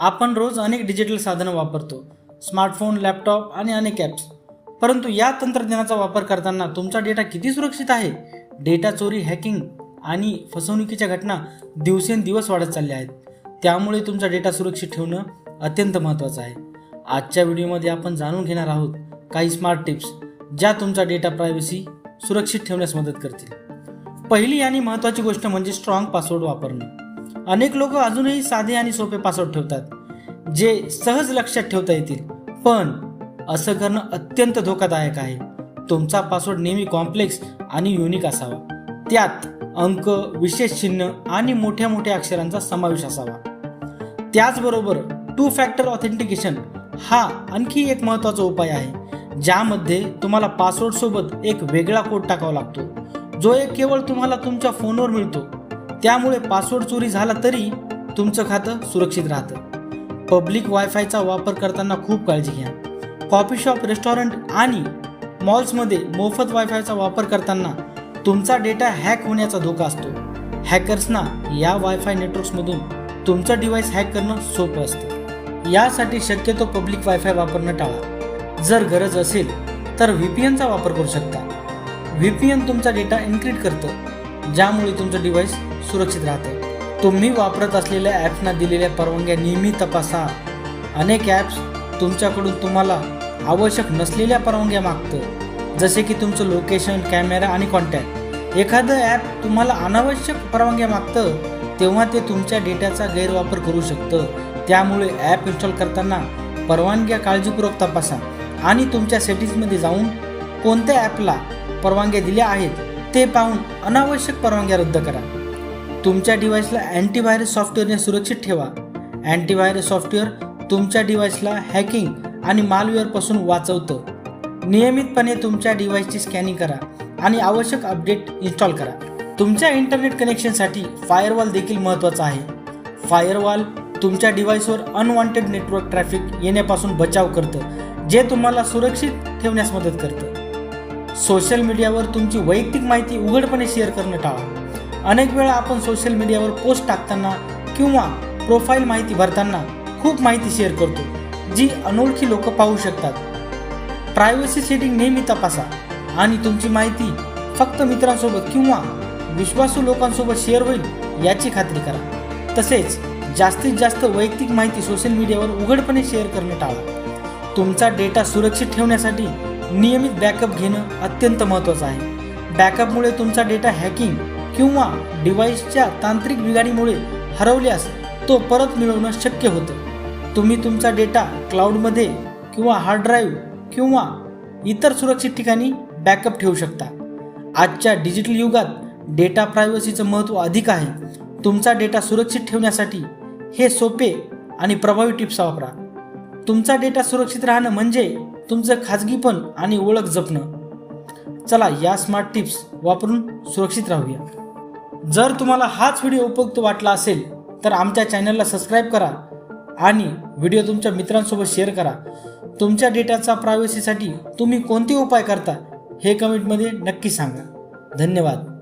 आपण रोज अनेक डिजिटल साधनं वापरतो. स्मार्टफोन लॅपटॉप आणि अनेक ॲप्स परंतु या तंत्रज्ञानाचा वापर करताना तुमचा डेटा किती सुरक्षित आहे? डेटा चोरी हॅकिंग आणि फसवणुकीच्या घटना दिवसेंदिवस वाढत चालल्या आहेत. त्यामुळे तुमचा डेटा सुरक्षित ठेवणं अत्यंत महत्त्वाचं आहे. आजच्या व्हिडिओमध्ये आपण जाणून घेणार आहोत काही स्मार्ट टिप्स ज्या तुमचा डेटा प्रायव्हसी सुरक्षित ठेवण्यास मदत करतील. पहिली आणि महत्त्वाची गोष्ट म्हणजे स्ट्रॉंग पासवर्ड वापरणं. अनेक लोक अजूनही साधे आणि सोपे पासवर्ड ठेवतात जे सहज लक्षात ठेवता येतील. पण असं करणं अत्यंत धोकादायक आहे. तुमचा पासवर्ड नेहमी कॉम्प्लेक्स आणि युनिक असावा. त्यात अंक विशेष चिन्ह आणि मोठ्या मोठ्या अक्षरांचा समावेश असावा. त्याचबरोबर टू फॅक्टर ऑथेंटिकेशन हा आणखी एक महत्त्वाचा उपाय आहे ज्यामध्ये तुम्हाला पासवर्ड सोबत एक वेगळा कोड टाकावा लागतो जो एक केवळ तुम्हाला तुमच्या फोनवर मिळतो. त्यामुळे पासवर्ड चोरी झाला तरी तुमचं खातं सुरक्षित राहतं. पब्लिक वायफायचा वापर करताना खूप काळजी घ्या. कॉफी शॉप रेस्टॉरंट आणि मॉल्समध्ये मोफत वायफायचा वापर करताना तुमचा डेटा हॅक होण्याचा धोका असतो. हॅकर्सना या वायफाय नेटवर्क्समधून तुमचं डिव्हाइस हॅक करणं सोपं असतं. यासाठी शक्यतो पब्लिक वायफाय वापरणं टाळा. जर गरज असेल तर व्ही पी एनचा वापर करू शकता. व्ही पी एन तुमचा डेटा एन्क्रिप्ट करतं. ज्यामुळे तुमचं डिव्हाइस सुरक्षित राहतं. तुम्ही वापरत असलेल्या ॲप्सना दिलेल्या परवानग्या नेहमी तपासा. अनेक ॲप्स तुमच्याकडून तुम्हाला आवश्यक नसलेल्या परवानग्या मागतं. जसे की तुमचं लोकेशन कॅमेरा आणि कॉन्टॅक्ट. एखादं ॲप तुम्हाला अनावश्यक परवानग्या मागतं तेव्हा ते तुमच्या डेटाचा गैरवापर करू शकतं. त्यामुळे ॲप इन्स्टॉल करताना परवानग्या काळजीपूर्वक तपासा आणि तुमच्या सेटिंग्समध्ये जाऊन कोणत्या ॲपला परवानग्या दिल्या आहेत ते पाहून अनावश्यक परवानग्या रद्द करा. तुमच्या डिव्हाइसला अँटीव्हायरस सॉफ्टवेअरने सुरक्षित ठेवा. अँटीव्हायरस सॉफ्टवेअर तुमच्या डिव्हाइसला हॅकिंग आणि मालवेअरपासून वाचवतं. नियमितपणे तुमच्या डिव्हाइसची स्कॅनिंग करा आणि आवश्यक अपडेट इन्स्टॉल करा. तुमच्या इंटरनेट कनेक्शनसाठी फायरवॉल देखील महत्त्वाचा आहे. फायरवॉल तुमच्या डिव्हाइसवर अनवॉन्टेड नेटवर्क ट्रॅफिक येण्यापासून बचाव करतं जे तुम्हाला सुरक्षित ठेवण्यास मदत करतं. सोशल मीडियावर तुमची वैयक्तिक माहिती उघडपणे शेअर करणं टाळा. अनेक वेळा आपण सोशल मीडियावर पोस्ट टाकताना किंवा प्रोफाईल माहिती भरताना खूप माहिती शेअर करतो जी अनोळखी लोक पाहू शकतात. प्रायव्हसी सेटिंग नेहमी तपासा आणि तुमची माहिती फक्त मित्रांसोबत किंवा विश्वासू लोकांसोबत शेअर होईल याची खात्री करा. तसेच जास्तीत जास्त वैयक्तिक माहिती सोशल मीडियावर उघडपणे शेअर करणे टाळा. तुमचा डेटा सुरक्षित ठेवण्यासाठी नियमित बॅकअप घेणं अत्यंत महत्त्वाचं आहे. बॅकअपमुळे तुमचा डेटा हॅकिंग किंवा डिव्हाइसच्या तांत्रिक बिघाडीमुळे हरवल्यास तो परत मिळवणं शक्य होतं. तुम्ही तुमचा डेटा क्लाउडमध्ये किंवा हार्ड ड्राईव्ह किंवा इतर सुरक्षित ठिकाणी बॅकअप ठेवू शकता. आजच्या डिजिटल युगात डेटा प्रायव्हसीचं महत्त्व अधिक आहे. तुमचा डेटा सुरक्षित ठेवण्यासाठी हे सोपे आणि प्रभावी टिप्स वापरा. तुमचा डेटा सुरक्षित राहणं म्हणजे तुमचं खाजगीपण आणि ओळख जपणं. चला या स्मार्ट टिप्स वापरून सुरक्षित राहूया. जर तुम्हाला हाच व्हिडिओ उपयुक्त वाटला असेल तर आमच्या चॅनलला सबस्क्राईब करा आणि व्हिडिओ तुमच्या मित्रांसोबत शेअर करा. तुमच्या डेटाचा प्रायव्हसीसाठी तुम्ही कोणते उपाय करता हे कमेंटमध्ये नक्की सांगा. धन्यवाद.